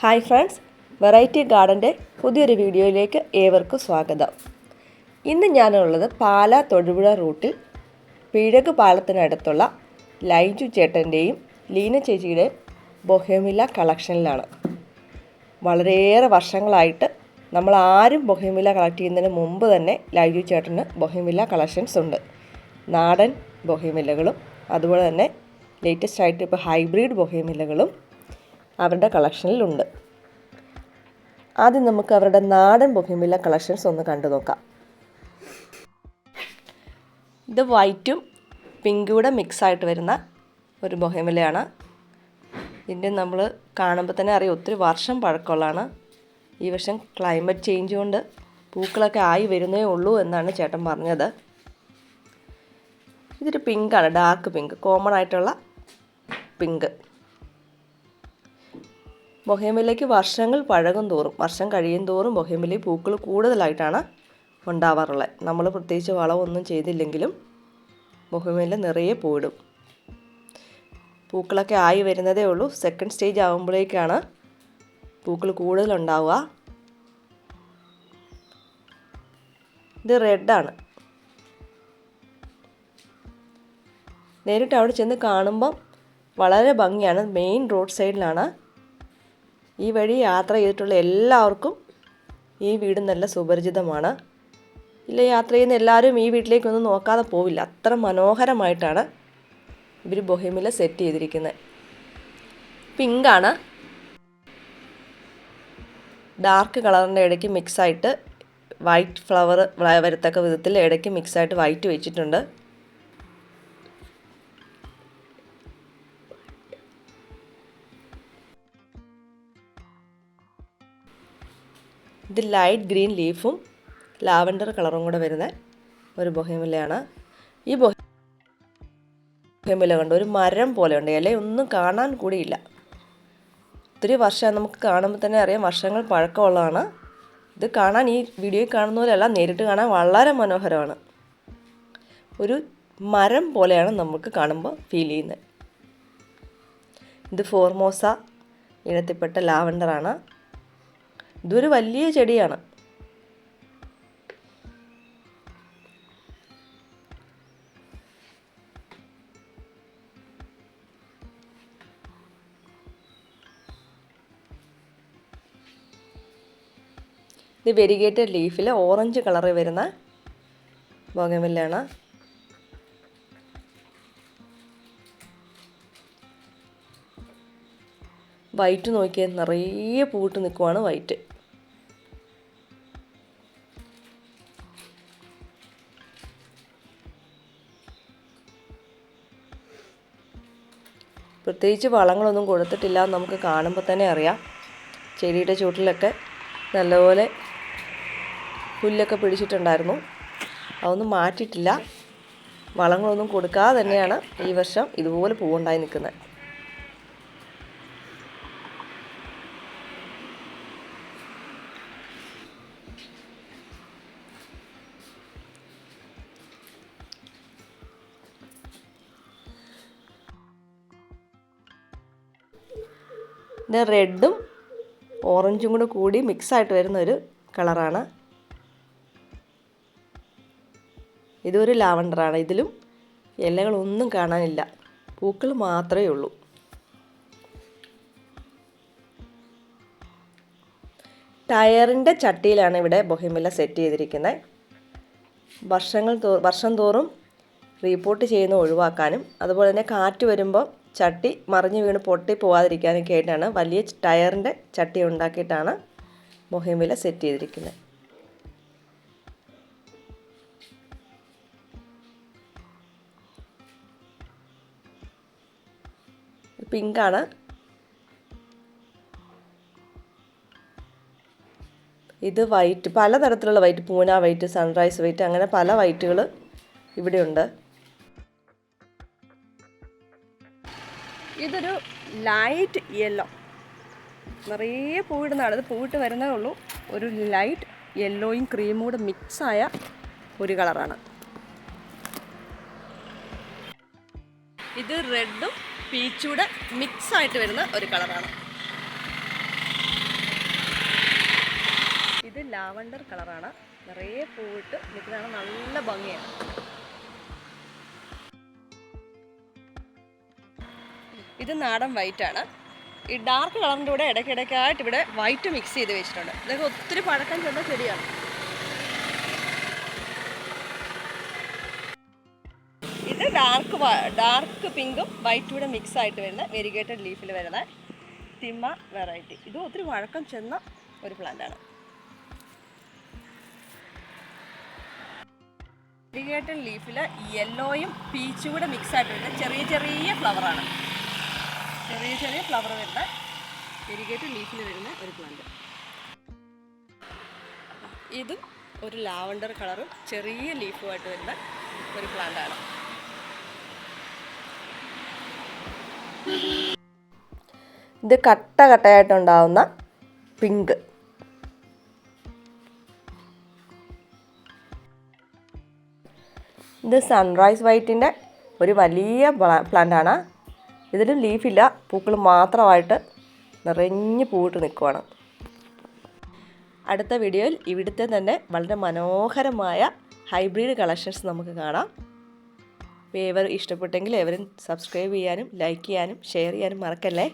Hi friends variety ഗാർഡന്റെ പുതിയൊരു വീഡിയോയിലേക്ക് ഏവർക്കും സ്വാഗതം. ഇന്ന് ഞാനുള്ളത് പാല തൊടുപുഴ റൂട്ടിൽ പിഴക് പാലത്തിനടുത്തുള്ള ലൈജു ചേട്ടന്റെയും ലീന ചേച്ചിയുടെയും ബൊഹേമില കളക്ഷനിലാണ്. വളരെയേറെ വർഷങ്ങളായിട്ട് നമ്മൾ ആരും ബൊഹേമില കളക്ട് ചെയ്യുന്നതിന് മുമ്പ് തന്നെ ലൈജു ചേട്ടന് ബൊഹേമില കളക്ഷൻസ് ഉണ്ട്. നാടൻ ബൊഹേമില്ലകളും അതുപോലെ തന്നെ ലേറ്റസ്റ്റ് ആയിട്ട് ഇപ്പോൾ ഹൈബ്രിഡ് ബൊഹേമില്ലകളും അവരുടെ കളക്ഷനിലുണ്ട്. ആദ്യം നമുക്ക് അവരുടെ നാടൻ ബൊഹിമില കളക്ഷൻസ് ഒന്ന് കണ്ടു നോക്കാം. ഇത് വൈറ്റും പിങ്കും കൂടെ മിക്സ് ആയിട്ട് വരുന്ന ഒരു ബൊഹിമിലയാണ് ഇതിന്റെ നമ്മൾ കാണുമ്പോൾ തന്നെ അറിയാം ഒത്തിരി വർഷം പഴക്കമുള്ളതാണ്. ഈ വർഷം ക്ലൈമറ്റ് ചേഞ്ച് കൊണ്ട് പൂക്കളൊക്കെ ആയി വരുന്നേ ഉള്ളൂ എന്നാണ് ചേട്ടൻ പറഞ്ഞത്. ഇതൊരു പിങ്കാണ് ഡാർക്ക് പിങ്ക് കോമൺ ആയിട്ടുള്ള പിങ്ക് ബൊഹേമിലേക്ക് വർഷങ്ങൾ പഴകും തോറും വർഷം കഴിയും തോറും ബൊഹേമിലയിൽ പൂക്കൾ കൂടുതലായിട്ടാണ് ഉണ്ടാവാറുള്ളത്. നമ്മൾ പ്രത്യേകിച്ച് വളമൊന്നും ചെയ്തില്ലെങ്കിലും ബൊഹേമില നിറയെ പൂവിടും. പൂക്കളൊക്കെ ആയി വരുന്നതേ ഉള്ളൂ. സെക്കൻഡ് സ്റ്റേജ് ആകുമ്പോഴേക്കാണ് പൂക്കൾ കൂടുതലുണ്ടാവുക. ഇത് റെഡാണ് നേരിട്ട് അവിടെ ചെന്ന് കാണുമ്പം വളരെ ഭംഗിയാണ്. മെയിൻ റോഡ് സൈഡിലാണ് ഈ വഴി യാത്ര ചെയ്തിട്ടുള്ള എല്ലാവർക്കും ഈ വീട് നല്ല സുപരിചിതമാണ്. ഇല്ല യാത്ര ചെയ്യുന്ന എല്ലാവരും ഈ വീട്ടിലേക്കൊന്നും നോക്കാതെ പോവില്ല. അത്ര മനോഹരമായിട്ടാണ് ഇവർ ബൊഹേമില സെറ്റ് ചെയ്തിരിക്കുന്നത് പിങ്കാണ് ഡാർക്ക് കളറിന്റെ ഇടയ്ക്ക് മിക്സായിട്ട് വൈറ്റ് ഫ്ലവർ വരത്തക്ക വിധത്തിൽ ഇടയ്ക്ക് മിക്സായിട്ട് വൈറ്റ് വെച്ചിട്ടുണ്ട്. ഇത് ലൈറ്റ് ഗ്രീൻ ലീഫും ലാവൻഡർ കളറും കൂടെ വരുന്ന ഒരു ബൊഹേമിലയാണ്. ഈ ബൊഹേമില കണ്ട്? ഒരു മരം പോലെ ഉണ്ട്. ഇലയൊന്നും കാണാൻ കൂടിയില്ല ഒത്തിരി വർഷം നമുക്ക് കാണുമ്പോൾ തന്നെ അറിയാം. വർഷങ്ങൾ പഴക്കമുള്ളതാണ്. ഇത് കാണാൻ ഈ വീഡിയോയിൽ കാണുന്ന പോലെയല്ല നേരിട്ട് കാണാൻ വളരെ മനോഹരമാണ്. ഒരു മരം പോലെയാണ് നമുക്ക് കാണുമ്പോൾ ഫീൽ ചെയ്യുന്നത്. ഇത് ഫോർമോസ ഇനത്തിൽപ്പെട്ട ലാവൻഡറാണ് ഇതൊരു വലിയ ചെടിയാണ്. ഇത് വെരിഗേറ്റഡ് ലീഫിൽ ഓറഞ്ച് കളറിൽ വരുന്ന ബോഗമില്ലാണ് വൈറ്റ് നോക്കിയാൽ നിറയെ പൂട്ട് നിൽക്കുവാണ് വൈറ്റ്. പ്രത്യേകിച്ച് വളങ്ങളൊന്നും കൊടുത്തിട്ടില്ല നമുക്ക് കാണുമ്പോൾ തന്നെ അറിയാം. ചെടിയുടെ ചുവട്ടിലൊക്കെ നല്ലപോലെ പുല്ലൊക്കെ പിടിച്ചിട്ടുണ്ടായിരുന്നു. അതൊന്നും മാറ്റിയിട്ടില്ല. വളങ്ങളൊന്നും കൊടുക്കാതെ തന്നെയാണ് ഈ വർഷം ഇതുപോലെ പൂവുണ്ടായി നിൽക്കുന്നത്. ഇത് റെഡും ഓറഞ്ചും കൂടെ കൂടി മിക്സായിട്ട് വരുന്ന ഒരു കളറാണ്. ഇതൊരു ലാവണ്ടറാണ്. ഇതിലും ഇലകളൊന്നും കാണാനില്ല. പൂക്കൾ മാത്രമേ ഉള്ളൂ. ടയറിന്റെ ചട്ടിയിലാണ് ഇവിടെ ബൊഹിമില സെറ്റ് ചെയ്തിരിക്കുന്നത്. വർഷങ്ങൾ വർഷം തോറും റീപ്പോർട്ട് ചെയ്യുന്ന ഒഴിവാക്കാനും അതുപോലെ തന്നെ കാറ്റ് വരുമ്പോൾ ചട്ടി മറിഞ്ഞു വീണ് പൊട്ടി പോവാതിരിക്കാനൊക്കെ ആയിട്ടാണ് വലിയ ടയറിന്റെ ചട്ടി ഉണ്ടാക്കിയിട്ടാണ് ബൊഹേമില സെറ്റ് ചെയ്തിരിക്കുന്നത്. പിങ്കാണ് ഇത് വൈറ്റ് പലതരത്തിലുള്ള white Poona white sunrise white അങ്ങനെ പല വൈറ്റുകൾ ഇവിടെയുണ്ട്. ഇതൊരു ലൈറ്റ് യെല്ലോ നിറയെ പൂവിടുന്നതാണ്. ഇത് പൂവിട്ട് വരുന്നേ ഉള്ളൂ. ഒരു ലൈറ്റ് യെല്ലോയും ക്രീമും കൂടെ മിക്സായ ഒരു കളറാണ് ഇത് റെഡും പീച്ചൂടെ മിക്സ് ആയിട്ട് വരുന്ന ഒരു കളറാണ് ഇത് ലാവണ്ടർ കളറാണ് നിറയെ പൂവിട്ട് നിൽക്കുന്നതാണ് നല്ല ഭംഗിയാണ്. ഇത് നാടൻ വൈറ്റ് ആണ്. ഈ ഡാർക്ക് കളറിന്റെ കൂടെ ഇടയ്ക്കിടയ്ക്കായിട്ട് ഇവിടെ വൈറ്റ് മിക്സ് ചെയ്ത് വെച്ചിട്ടുണ്ട്. ഇതൊക്കെ ഒത്തിരി പഴക്കം ചെന്ന ചെടിയാണ്. ഇത് ഡാർക്ക് ഡാർക്ക് പിങ്കും വൈറ്റും കൂടെ മിക്സ് ആയിട്ട് വരുന്ന വെരിഗേറ്റഡ് ലീഫിൽ വരുന്ന തിമ്മ വെറൈറ്റി ഇത് ഒത്തിരി വഴക്കം ചെന്ന ഒരു പ്ലാന്റ് ആണ്. വെരിഗേറ്റഡ് ലീഫിൽ യെല്ലോയും പീച്ചും കൂടെ മിക്സ് ആയിട്ട് വരുന്ന ചെറിയ ചെറിയ ഫ്ലവറാണ് ചെറിയ ചെറിയ ഫ്ലവർ വരുന്ന വെരിഗേറ്റഡ് ലീഫിൽ വരുന്ന ഒരു പ്ലാന്റ് ഇതും ഒരു ലാവണ്ടർ കളറും ചെറിയ ലീഫുമായിട്ട് വരുന്ന ഒരു പ്ലാന്റാണ് ഇത് കട്ട കട്ടയായിട്ടുണ്ടാവുന്ന പിങ്ക് ഇത് സൺറൈസ് വൈറ്റിന്റെ ഒരു വലിയ പ്ലാന്റാണ് ഇതിലും ലീഫില്ല പൂക്കൾ മാത്രമായിട്ട് നിറഞ്ഞ് പൂവിട്ട് നിൽക്കുവാണ്. അടുത്ത വീഡിയോയിൽ ഇവിടുത്തെ തന്നെ വളരെ മനോഹരമായ ഹൈബ്രിഡ് കളക്ഷൻസ് നമുക്ക് കാണാം. ഏവർ ഇഷ്ടപ്പെട്ടെങ്കിൽ എവരും സബ്സ്ക്രൈബ് ചെയ്യാനും ലൈക്ക് ചെയ്യാനും ഷെയർ ചെയ്യാനും മറക്കല്ലേ?